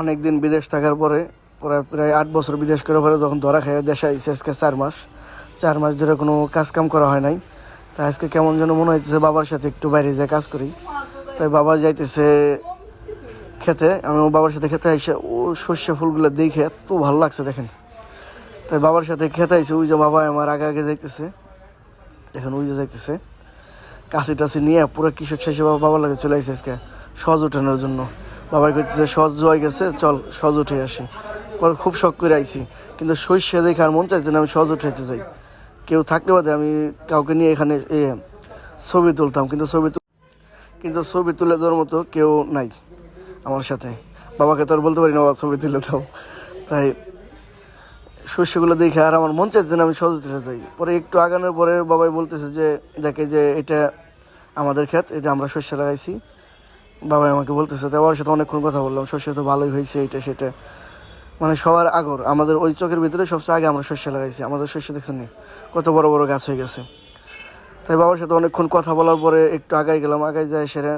অনেক দিন বিদেশ থাকার পরে, প্রায় প্রায় আট বছর বিদেশ করার পরে যখন ধরা খায়, দেশে আইসে আজকে চার মাস। চার মাস ধরে কোনো কাজ কাম করা হয় নাই। তাই আজকে কেমন যেন মনে হইতেছে বাবার সাথে একটু বাইরে যেয়ে কাজ করি। তাই বাবা যাইতেছে খেতে। আমি বাবার সাথে খেতে আইসে, ও শস্য ফুলগুলো দেখে এত ভালো লাগছে দেখেন। তাই বাবার সাথে খেতে আইসে, ওই যে বাবা আমার আগে আগে যাইতেছে। দেখেন ওই যে যাইতেছে। কাশি টাসি নিয়ে পুরো কৃষক শেষে বাবা লাগে চলে আইসে আজকে সহজ ওঠানোর জন্য। বাবাই কইতেছে সহজ জয় গেছে চল সহজ উঠে আসি। পরে খুব শখ করে আইছি কিন্তু শস্য দেখে আর মন চাইছে না আমি সহজ উঠাইতে যাই কেউ থাকলে বাদে আমি কাউকে নিয়ে এখানে এ, ছবি তুলতাম কিন্তু ছবি কিন্তু ছবি তুলে দেওয়ার মতো কেউ নাই আমার সাথে। বাবাকে তো আর বলতে পারি না বাবা ছবি তুলে দাও। তাই শস্যগুলো দেখে আর আমার মন চাইছে না আমি সহজ উঠে যাই পরে একটু আগানোর পরে বাবাই বলতেছে যে দেখে যে এটা আমাদের ক্ষেত এটা আমরা শস্য লাগাইছি। বাবাই আমাকে বলতেছে তো আমার সাথে অনেকক্ষণ কথা বললাম শস্য তো ভালোই হয়েছে, এটা সেটা। মানে সবার আগর, আমাদের ওই চোখের ভিতরে সবচেয়ে আগে আমরা শস্য লাগাইছি। আমাদের শস্য দেখছেন নি? কত বড় বড় গাছ হয়ে গেছে। তাই বাবার সাথে অনেকক্ষণ কথা বলার পরে একটু আগাই গেলাম আগাই যায় সেরে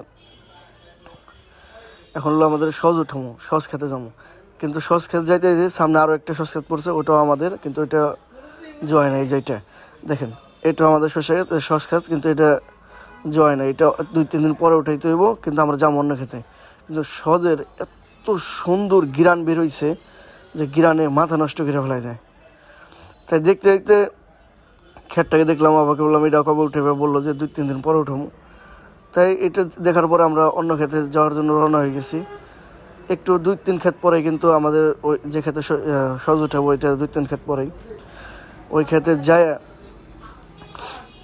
এখন হলো আমাদের সজ উঠামো সজ খেতে যাব। কিন্তু সজ খেতে যাইতে যে সামনে আরও একটা সজ খেত পড়ছে, ওটাও আমাদের, কিন্তু এটা জয় না এই যে এটা দেখেন, এটাও আমাদের শস্য খেত সজ খেত, কিন্তু এটা জয় না এটা দুই তিন দিন পরে উঠাইতে হইব কিন্তু আমরা যাব অন্য খেতে কিন্তু সজের এত সুন্দর গিরান বের হইছে যে গিরানে মাথা নষ্ট করে ফেলাই দেয়। তাই দেখতে দেখতে ক্ষেতটাকে দেখলাম বাবাকে বললাম এটা কবে উঠে বলল যে দুই তিন দিন পরে উঠাবো। তাই এটা দেখার পরে আমরা অন্য খেতে যাওয়ার জন্য রওনা হয়ে গেছি। একটু দুই তিন ক্ষেত পরে কিন্তু আমাদের ওই যে খেতে স- আহ, সহজ উঠাবো এটা দুই তিন ক্ষেত পরেই। ওই খেতে যায়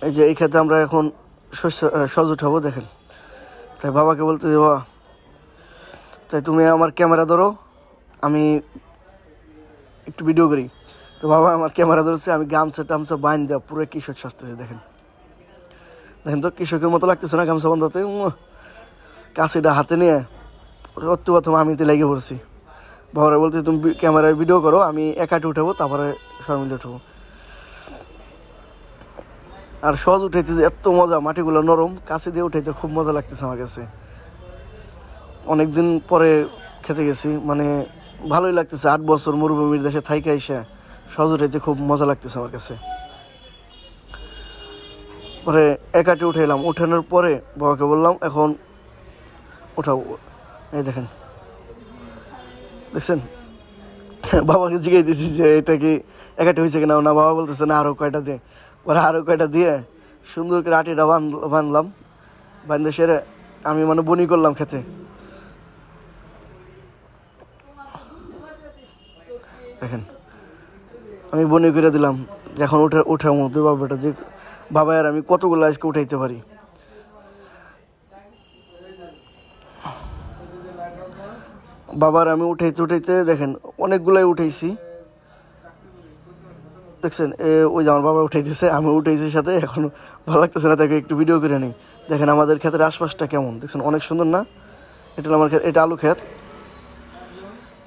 এই যে এই খেতে আমরা এখন শস্য সহজ উঠাবো দেখেন। তাই বাবাকে বলতে যে, বাবা, তাই তুমি আমার ক্যামেরা ধরো, আমি একটু ভিডিও করি। তো বাবা আমার ক্যামেরা ধরছে, আমি গামছা টামছা বাইন দেওয়া, পুরো কৃষক সাজতেছে, দেখেন। দেখেন তো, কৃষকের মতো লাগতেছে না গামছা বান্ধাতে কাশিটা হাতে নিয়ে অত প্রথম আমি তো লেগে পড়ছি। বাবারা বলতে, তুমি ক্যামেরায় ভিডিও করো, আমি একাটি উঠাবো, তারপরে সবাই মিলে উঠাবো। আর সহজ উঠাইতে এত মজা, মাটিগুলো নরম কাছে দিয়ে উঠাইতে খুব মজা লাগতেছে আমার কাছে। অনেকদিন পরে খেতে গেছি মানে ভালোই লাগতেছে। আট বছর মরুভূমির দেশে থাইকা এসে সহজ উঠাইতে খুব মজা লাগতেছে আমার কাছে। পরে একাটি উঠাইলাম। উঠানোর পরে বাবাকে বললাম, এখন উঠাবো এই দেখেন। দেখছেন? বাবাকে জিজ্ঞাসা দিয়েছি যে এটা কি একাটি হয়েছে কিনা? না, বাবা বলতেছে, না আরও কয়টা দিয়ে পরে আরও কয়টা দিয়ে সুন্দর করে আটিটা বাঁধ বাঁধলাম বাঁধতে সেরে আমি মানে বনি করলাম খেতে। দেখেন, আমি বনি করে দিলাম। এখন উঠে উঠার মধ্যে বাবাটা যে, বাবা আর আমি কতগুলো আজকে উঠাইতে পারি। বাবার আমি উঠাইতে উঠাইতে দেখেন, অনেকগুলাই উঠাইছি। দেখছেন ওই যে আমার বাবা উঠাইতেছে আমি উঠাইছি সাথে, এখন ভালো লাগতেছে না, তাকে একটু ভিডিও করে নিই। দেখেন আমাদের ক্ষেতের আশপাশটা কেমন, দেখছেন, অনেক সুন্দর না? এটা আমার ক্ষেত, এটা আলু ক্ষেত।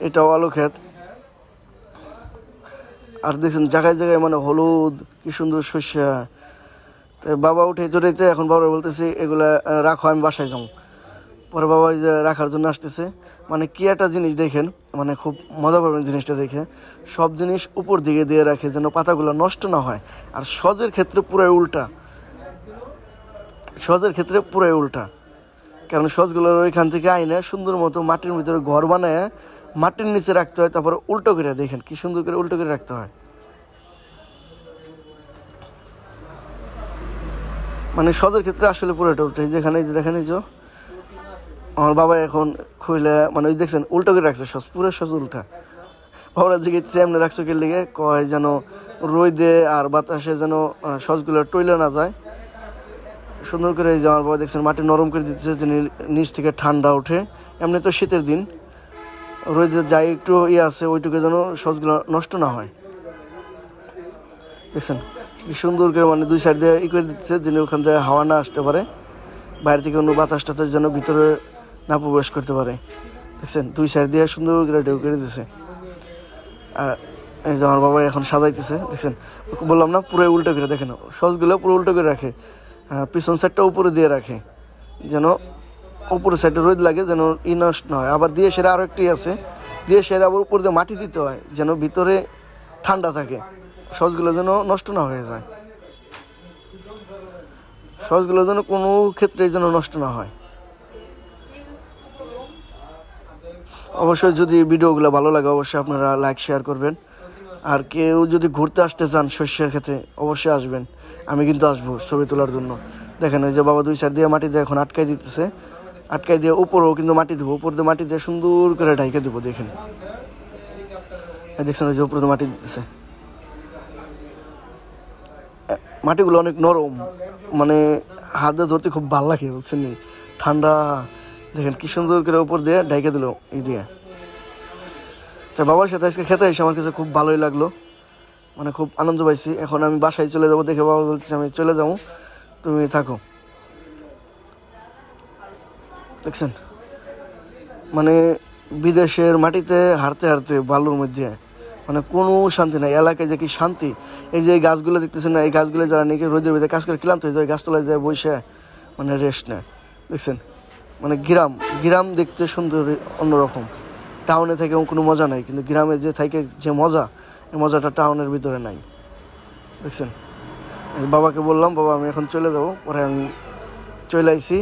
এটাও আলু ক্ষেত। আর দেখছেন, জায়গায় জায়গায় মানে হলুদ, কি সুন্দর শস্য বাবা উঠে চড়াইতে এখন বাবা বলতেছি, এগুলা রাখো, আমি বাসায় যাব। পরে বাবা যে রাখার জন্য আসতেছে। মানে কি একটা জিনিস দেখেন মানে খুব মজা পাবেন জিনিসটা দেখে। সব জিনিস উপর দিকে দিয়ে রাখে যেন পাতাগুলো নষ্ট না হয়। আর সজের ক্ষেত্রে পুরাই উল্টা। সজের ক্ষেত্রে পুরাই উল্টা। কারণ সজগুলোর ওইখান থেকে আইনে সুন্দর মতো মাটির ভিতরে ঘর বানায়, মাটির নিচে রাখতে হয়, তারপরে উল্টো করে দেখেন কি সুন্দর করে উল্টো করে রাখতে হয়। মানে সদের ক্ষেত্রে আসলে পুরোটা উল্টো। যেখানে দেখেন এই যে। আমার বাবা এখন খুইলে মানে ওই দেখছেন, উল্টো করে রাখছে, সস, পুরো সস উল্টা। বাবারা জিজ্ঞেস এমনি রাখছো কে লিগে কয় যেন রোদে আর বাতাসে যেন সসগুলো টইলে না যায়। সুন্দর করে যে আমার বাবা দেখছেন, মাটি নরম করে দিতেছে যে নিচ থেকে ঠান্ডা ওঠে। এমনি তো শীতের দিন। রোদে যাই একটু ইয়ে আছে, ওইটুকু যেন সসগুলো নষ্ট না হয়। দেখছেন, কি সুন্দর করে মানে দুই সাইড দিয়ে ই করে দিচ্ছে যেন ওখান থেকে হাওয়া না আসতে পারে। বাইরে থেকে অন্য বাতাসটাতে যেন ভিতরে না প্রবেশ করতে পারে। দেখছেন, দুই সাইড দিয়ে সুন্দর করে ঢেউ করে দিছে। এই যে আমার বাবা এখন সাজাইতেছে, দেখছেন? বললাম না, পুরো উল্টো করে দেখেন, সসগুলো পুরো উল্টো করে রাখে। পিছন সাইডটা উপরে দিয়ে রাখে, যেন উপরের সাইডে রোদ লাগে, যেন ই নষ্ট না হয়। আবার দিয়ে সেটা আরও একটি আছে, দিয়ে সেরে আবার উপর দিয়ে মাটি দিতে হয়, যেন ভিতরে ঠান্ডা থাকে। সসগুলো যেন নষ্ট না হয়ে যায়। সসগুলো যেন কোনো ক্ষেত্রে যেন নষ্ট না হয়। অবশ্যই যদি ভিডিওগুলো ভালো লাগে, অবশ্যই আপনারা লাইক শেয়ার করবেন। আর কেউ যদি ঘুরতে আসতে চান শস্যের ক্ষেত্রে অবশ্যই আসবেন। আমি কিন্তু আসব ছবি তোলার জন্য। দেখেন ওই যে বাবা দুই সাইড দিয়ে মাটি দিয়ে এখন আটকাই দিতেছে। আটকাই দিয়ে উপরেও কিন্তু মাটি দেবো, উপর দিয়ে মাটি দিয়ে সুন্দর করে ঢাইকে দেবো, দেখেন। দেখছেন ওই যে উপরে মাটি দিতেছে। মাটিগুলো অনেক নরম। মানে হাতে ধরতে খুব ভালো লাগে, বুঝছেন ঠান্ডা। দেখেন কি সুন্দর করে উপর দিয়ে ঢাইকে দিল, এই দিয়ে। তা বাবার সাথে আজকে খেতে এসে আমার কাছে খুব ভালোই লাগল। মানে খুব আনন্দ পাইছি। এখন আমি বাসায় চলে যাব, দেখে বাবা বলতেছে, আমি চলে যাব, তুমি থাকো। দেখছেন? মানে বিদেশের মাটিতে হাঁটতে হাঁটতে বালুর মধ্যে মানে কোনো শান্তি নাই। এলাকায় যে কি শান্তি, এই যে এই গাছগুলো দেখতেছেন না, এই গাছগুলো যারা নাকি রোদের ভিতরে কাজ করে, ক্লান্ত হয়ে যায়, গাছতলায় যায়, বসে মানে রেস্ট নেয়। দেখছেন? মানে গ্রাম গ্রাম দেখতে সুন্দর অন্যরকম। টাউনে থেকে কোনো মজা নাই, কিন্তু গ্রামে যে থাকে যে মজা, এই মজাটা টাউনের ভিতরে নাই। দেখছেন? বাবাকে বললাম, বাবা, আমি এখন চলে যাব। পরে আমি চলে আইছি।